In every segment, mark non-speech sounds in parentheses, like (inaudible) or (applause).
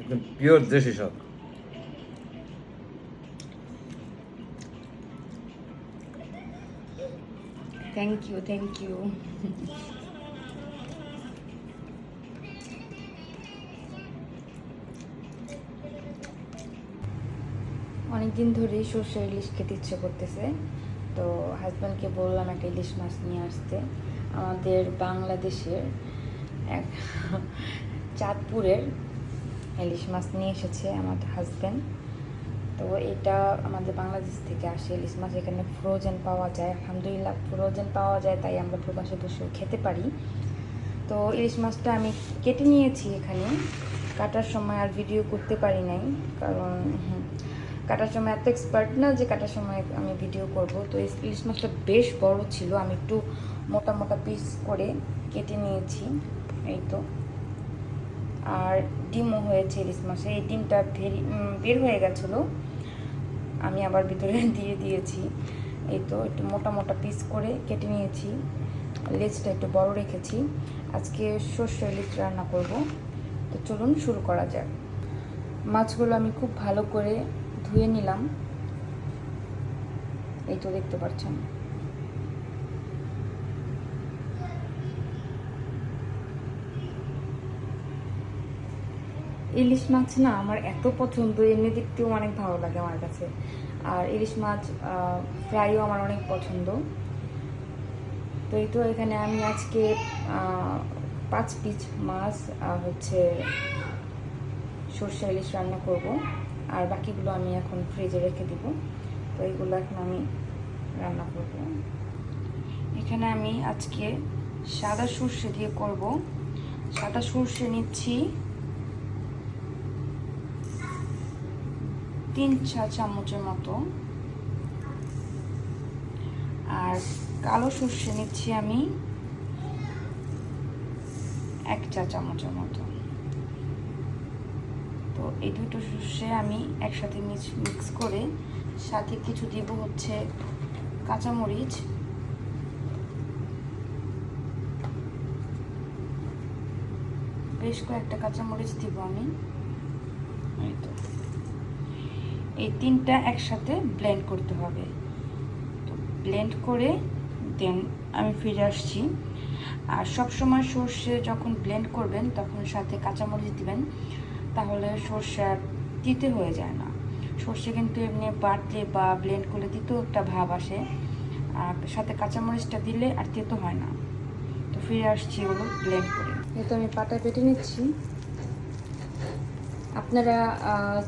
একদম পিওর দেশি সব থ্যাংক ইউ থ্যাংক ইউ অনেকদিন ধরেই সর্ষে ইলিশ খেতে ইচ্ছে করতেছে। তো হাজব্যান্ডকে বললাম একটা ইলিশ মাছ নিয়ে আসতে। আমাদের বাংলাদেশের এক চাঁদপুরের ইলিশ মাছ নিয়ে এসেছে আমার হাজব্যান্ড তো এটা আমাদের বাংলাদেশ থেকে আসে ইলিশ মাছ, এখানে ফ্রোজেন পাওয়া যায়। আলহামদুলিল্লাহ ফ্রোজেন পাওয়া যায়, তাই আমরা প্রবাসে বসেও খেতে পারি। তো ইলিশ মাছটা আমি কেটে নিয়েছি এখানে। কাটার সময় আর ভিডিও করতে পারি নাই, কারণ কাটার সময় এত এক্সপার্ট না যে কাটার সময় আমি ভিডিও করব। তো ইলিশ মাছটা বেশ বড় ছিল, আমি একটু মোটা মোটা পিস করে কেটে নিয়েছি, এই তো। আর ডিমও হয়েছে ইলিশ মাছে এই ডিমটা বের হয়ে গেছিল। আমি আবার ভিতরে (laughs) দিয়ে দিয়েছি। এই তো একটু মোটা মোটা পিস করে কেটে নিয়েছি। লেজটা একটু বড় রেখেছি। আজকে সর্ষে ইলিশ রান্না করব। তো চলুন শুরু করা যাক। মাছগুলো আমি খুব ভালো করে ধুয়ে নিলাম। এই তো দেখতে পাচ্ছেন। ইলিশ মাছ না আমার এত পছন্দ, এমনি দেখতেও অনেক ভালো লাগে আমার কাছে। আর ইলিশ মাছ ফ্রাইও আমার অনেক পছন্দ। তো এই তো এখানে আমি আজকে পাঁচ পিস মাছ হচ্ছে সর্ষে ইলিশ রান্না করব। আর বাকিগুলো আমি এখন ফ্রিজে রেখে দিব। তো এইগুলো এখন আমি রান্না করব। এখানে আমি আজকে সাদা সর্ষে দিয়ে করব। সাদা সর্ষে নিচ্ছি তিন চা চামচের মতো। আর কালো সর্ষে নিচ্ছি আমি এক চা চামচের মতো। তো এই দুটো সর্ষে আমি একসাথে মিক্স করে সাথে কিছু দিব হচ্ছে কাঁচামরিচ। বেশ কয়েকটা কাঁচামরিচ দিব আমি। এই তো। এই তিনটা একসাথে ব্লেন্ড করতে হবে। তো ব্লেন্ড করে দেন আমি ফিরে আসছি। আর সব সময় সর্ষে যখন ব্লেন্ড করবেন, তখন সাথে কাঁচামরিচ দিবেন, তাহলে সর্ষে তিতে হয়ে যায় না। সর্ষে কিন্তু এমনি বাটলে বা ব্লেন্ড করলে দিতেও একটা ভাব আসে। আর সাথে কাঁচামরিচটা দিলে আর তেতো হয় না। তো ফিরে আসছি ওগুলো ব্লেন্ড করে। এই তো আমি পাটা পেটে নিচ্ছি। আপনারা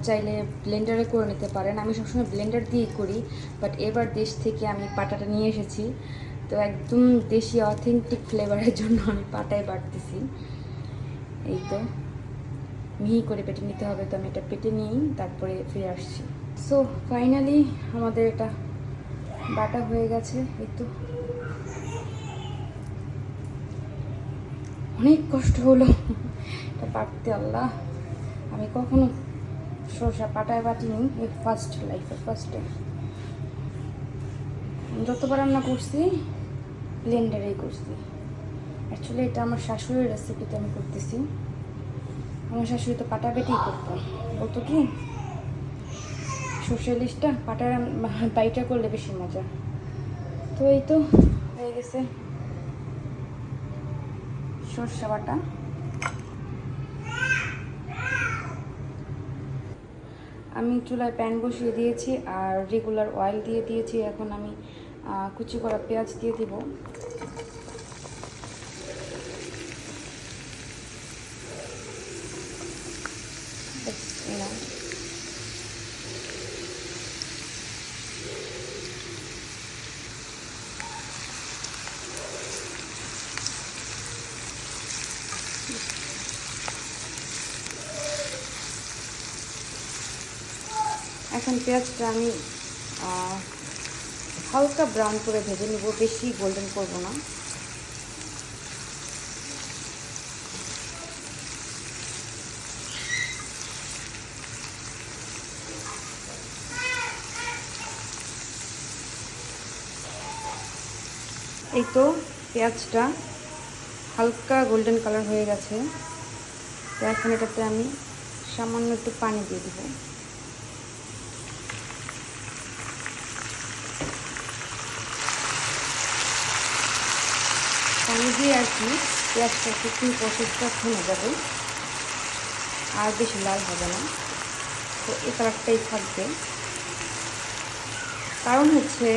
চাইলে ব্লেন্ডারে করে নিতে পারেন। আমি সবসময় ব্লেন্ডার দিয়েই করি, বাট এবার দেশ থেকে আমি পাটাটা নিয়ে এসেছি। তো একদম দেশি অথেন্টিক ফ্লেভারের জন্য আমি পাটায় বাটতেছি এই তো। মিহি করে পেটে নিতে হবে, তো আমি এটা পেটে নিয়েই তারপরে ফিরে আসছি। সো ফাইনালি আমাদের এটা বাটা হয়ে গেছে, এই তো। অনেক কষ্ট হলো। এটা বাটতে আল্লাহ। আমি কখনো সরষা পাটায় বাটিনি, এই ফার্স্ট লাইফে ফার্স্টে যতবার রান্না করছি ব্লেন্ডারেই করছি। অ্যাকচুয়ালি এটা আমার শাশুড়ির রেসিপিতে আমি করতেছি। আমার শাশুড়ি তো পাটা বেটেই করতো। বলতো কি সর্ষে ইলিশটা পাটা (laughs) বাইটা করলে বেশি মজা। তো এই তো হয়ে গেছে সর্ষে বাটা। আমি চুলায় প্যান বসিয়ে দিয়েছি আর রেগুলার অয়েল দিয়ে দিয়েছি। এখন আমি কুচি করা পেঁয়াজ দিয়ে দিব। এখন পেঁয়াজটা আমি হালকা ব্রাউন করে ভেজে নেব। বেশি গোল্ডেন করব না। এই তো পেঁয়াজটা হালকা গোল্ডেন কালার হয়ে গেছে। তো এখন এটাতে আমি সামান্য একটু পানি দিয়ে দিব পানি দিয়ে আর কি পেঁয়াজটা একটু প্রসেসটা থেমে যাবে। আর বেশি লাল হবে না। তো এই কালারটাই থাকবে। কারণ হচ্ছে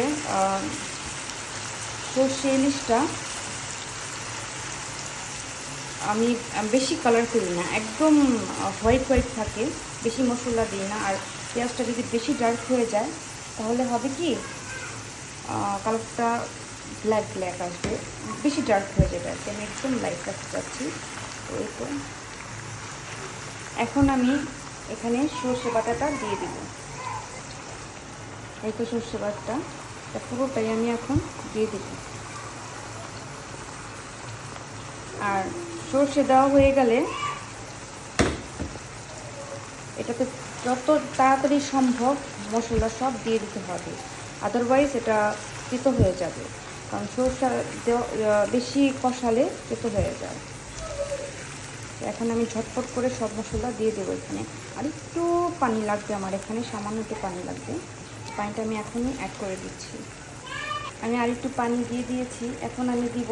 সর্ষে ইলিশটা আমি বেশি কালার করি না। একদম হোয়াইট হোয়াইট থাকে। বেশি মশলা দিই না। আর পেঁয়াজটা যদি বেশি ডার্ক হয়ে যায়, তাহলে হবে কি কালারটা ব্ল্যাক ব্ল্যাক আসবে। বেশি ডার্ক হয়ে যাবে আর আমি একদম লাইট রাখতে চাচ্ছি। তো। এখন আমি এখানে সর্ষে বাটাটা দিয়ে দিব। এই তো সর্ষে বাটাটা। পুরোটাই আমি এখন দিয়ে দিব। আর সর্ষে দেওয়া হয়ে গেলে এটাতে যত তাড়াতাড়ি সম্ভব মশলা সব দিয়ে দিতে হবে। আদারওয়াইজ এটা তেতো হয়ে যাবে। কারণ সরষা বেশি কষালে তেতো হয়ে যায়। এখন আমি ঝটপট করে সব মশলা দিয়ে দেবো এখানে। আর একটু পানি লাগবে আমার এখানে, সামান্য একটু পানি লাগবে। পানিটা আমি এখনই অ্যাড করে দিচ্ছি। আমি আর একটু পানি দিয়ে দিয়েছি। এখন আমি দিব,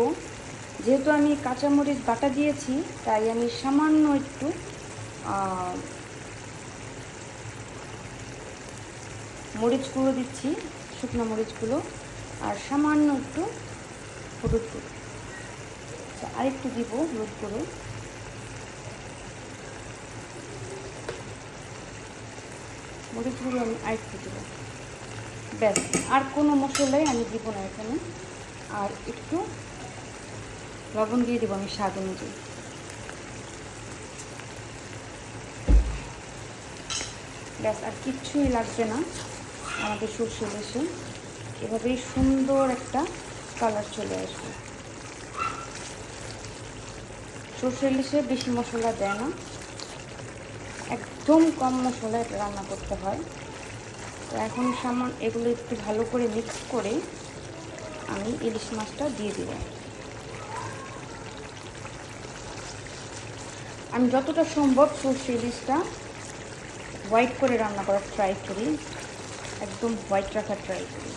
যেহেতু আমি কাঁচামরিচ বাটা দিয়েছি, তাই আমি সামান্য একটু মরিচগুলো দিচ্ছি, শুকনো মরিচগুলো আর সামান্য একটু হলুদ গুঁড়ো। আচ্ছা, আরেকটু দিব হলুদ গুঁড়ো। মরিচ গুঁড়ো আমি আরেকটু দিব। ব্যাস আর কোনো মশলাই আমি দিব না এখানে। আর একটু লবণ দিয়ে দেবো আমি স্বাদ অনুযায়ী। ব্যাস আর কিচ্ছুই লাগবে না। আমাদের সর্ষে ইলিশে এভাবেই সুন্দর একটা কালার চলে আসবে। সর্ষে ইলিশে বেশি মশলা দেয় না। একদম কম মশলা এটা রান্না করতে হয়। তো এখন সামান এগুলো একটু ভালো করে মিক্স করে আমি ইলিশ মাছটা দিয়ে দিব আমি যতটা সম্ভব সর্ষে ইলিশটা হোয়াইট করে রান্না করার ট্রাই করি। একদম হোয়াইট রাখার ট্রাই করি।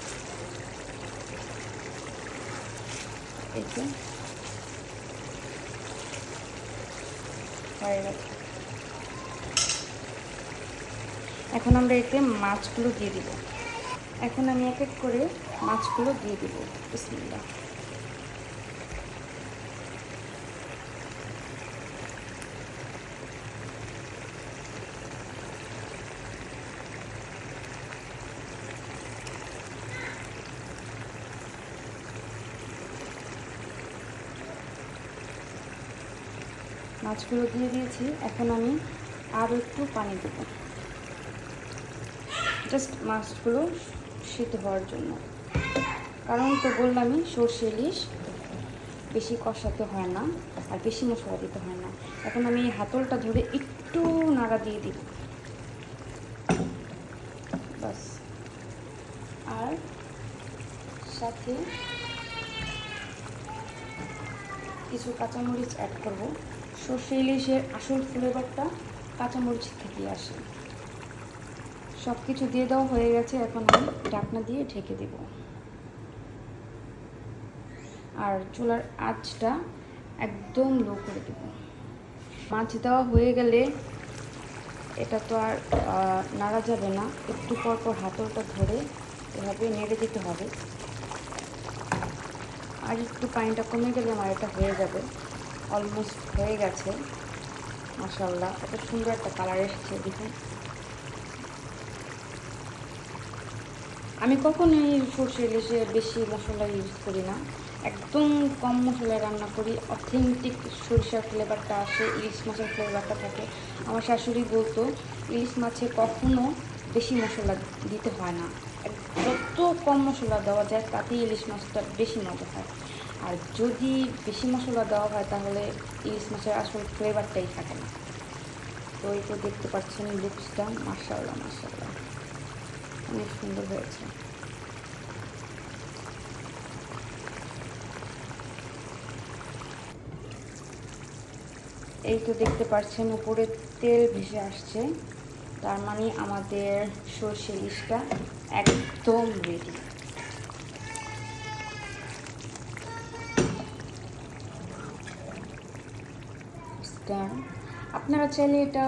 এই এখন আমরা এতে মাছগুলো দিয়ে দিব। এখন আমি এক এক করে মাছগুলো দিয়ে দিব। বিসমিল্লাহ। মাছগুলো দিয়ে দিয়েছি। এখন আমি আরও একটু পানি দেব। জাস্ট মাছগুলো সিদ্ধ হওয়ার জন্য। কারণ তো বললামই, সর্ষে ইলিশ বেশি কষাতে হয় না আর বেশি মশলা দিতে হয় না। এখন আমি হাতলটা ধরে একটু নাড়া দিয়ে দিব। বাস আর সাথে কিছু কাঁচামরিচ অ্যাড করব। সর্ষে ইলিশের আসল ফ্লেভারটা কাঁচামরিচ থেকে আসে। সব কিছু দিয়ে দেওয়া হয়ে গেছে, এখন আমি ঢাকনা দিয়ে ঢেকে দেব। আর চুলার আঁচটা একদম লো করে দেব। মাছ দেওয়া হয়ে গেলে এটা তো আর নাড়া যাবে না। একটু পর পর হাতলটা ধরে এভাবে নেড়ে দিতে হবে। আর একটু পানিটা কমে গেলে আমার এটা হয়ে যাবে। অলমোস্ট হয়ে গেছে মাসাল্লাহ কত সুন্দর একটা কালার এসেছে, দেখুন। আমি কখনোই সর্ষে ইলিশে বেশি মশলা ইউজ করি না। একদম কম মশলায় রান্না করি। অথেন্টিক সরিষার ফ্লেভারটা আসে, ইলিশ মাছের ফ্লেভারটা থাকে। আমার শাশুড়ি বলতো, ইলিশ মাছে কখনো বেশি মশলা দিতে হয় না। যত কম মশলা দেওয়া যায়, তাতেই ইলিশ মাছটা বেশি মজা হয়। আর যদি বেশি মশলা দেওয়া হয় তাহলে ইলিশ মাছের আসল ফ্লেভারটাই থাকে না। তো এই তো দেখতে পাচ্ছেন লুকসটা মার্শাল্লাহ মার্শাল্লাহ অনেক সুন্দর হয়েছে। এই তো দেখতে পাচ্ছেন উপরে তেল ভেসে আসছে। তার মানে আমাদের সর্ষে ইলিশটা একদম রেডি Done. আপনারা চাইলে এটা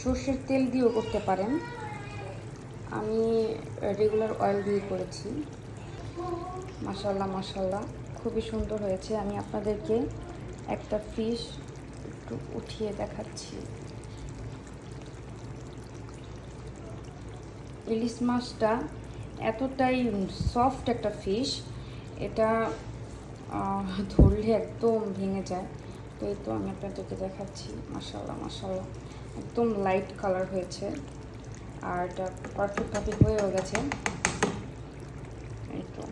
সর্ষের তেল দিয়েও করতে পারেন। আমি রেগুলার অয়েল দিয়ে করেছি। মাসাল্লাহ মাসাল্লাহ খুবই সুন্দর হয়েছে। আমি আপনাদেরকে একটা ফিশ একটু উঠিয়ে দেখাচ্ছি। ইলিশ মাছটা এতটাই সফট একটা ফিশ এটা ধরলে একদম ভেঙে যায়। এই তো আমি আপনাদেরকে দেখাচ্ছি মাসাল্লাহ মাসাল্লাহ একদম লাইট কালার হয়েছে। আর এটা পারফেক্টভাবে হয়েও গেছে। এই তো।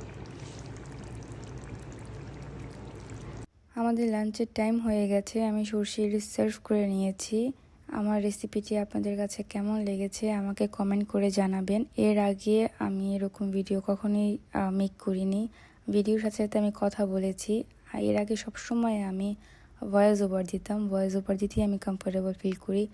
আমাদের লাঞ্চের টাইম হয়ে গেছে। আমি সর্ষে সার্ভ করে নিয়েছি। আমার রেসিপিটি আপনাদের কাছে কেমন লেগেছে আমাকে কমেন্ট করে জানাবেন। এর আগে আমি এরকম ভিডিও কখনোই মেক করিনি। ভিডিওর সাথে সাথে আমি কথা বলেছি। এর আগে সবসময় আমি ভয়েস ওভার দিতাম ভয়েস ওভার দিতেই আমি কমফোর্টেবল ফিল করি।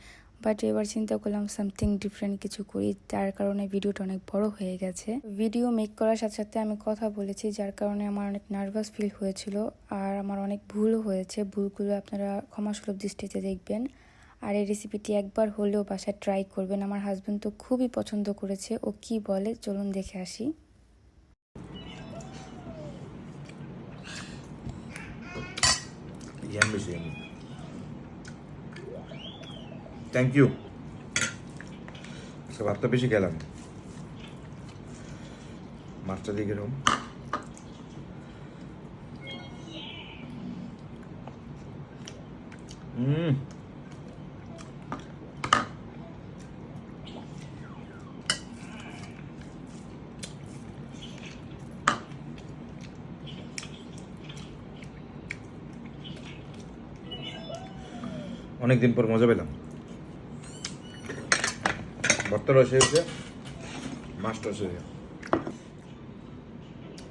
বাট এবার চিন্তা করলাম সামথিং ডিফারেন্ট কিছু করি, তার কারণে ভিডিওটা অনেক বড় হয়ে গেছে। ভিডিও মেক করার সাথে সাথে আমি কথা বলেছি, যার কারণে আমার অনেক নার্ভাস ফিল হয়েছিল আর আমার অনেক ভুলও হয়েছে। ভুলগুলো আপনারা ক্ষমাসুলভ দৃষ্টিতে দেখবেন। আর এই রেসিপিটি একবার হলেও বাসায় ট্রাই করবেন। আমার হাজব্যান্ড তো খুবই পছন্দ করেছে, ও কি বলে? চলুন দেখে আসি। Yan বেশি আমি থ্যাংক ইউ ভাতটা বেশি খেলাম মাছটা দিয়ে গেলাম হুম অনেকদিন পর মজা পেলাম। ভর্তা রস হয়েছে মাছ রস হয়েছে।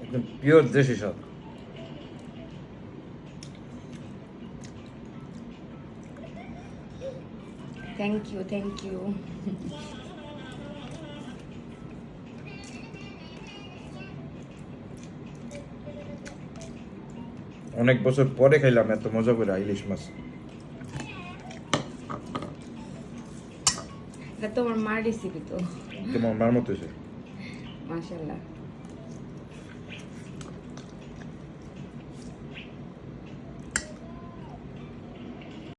একদম পিওর দেশি স্বাদ। থ্যাংক ইউ থ্যাংক ইউ অনেক বছর পরে খাইলাম এত মজা করে ইলিশ মাছ। এটা তো আমার মার রেসিপি তো। তোমার মার মতো হয়েছে। মাশাল্লাহ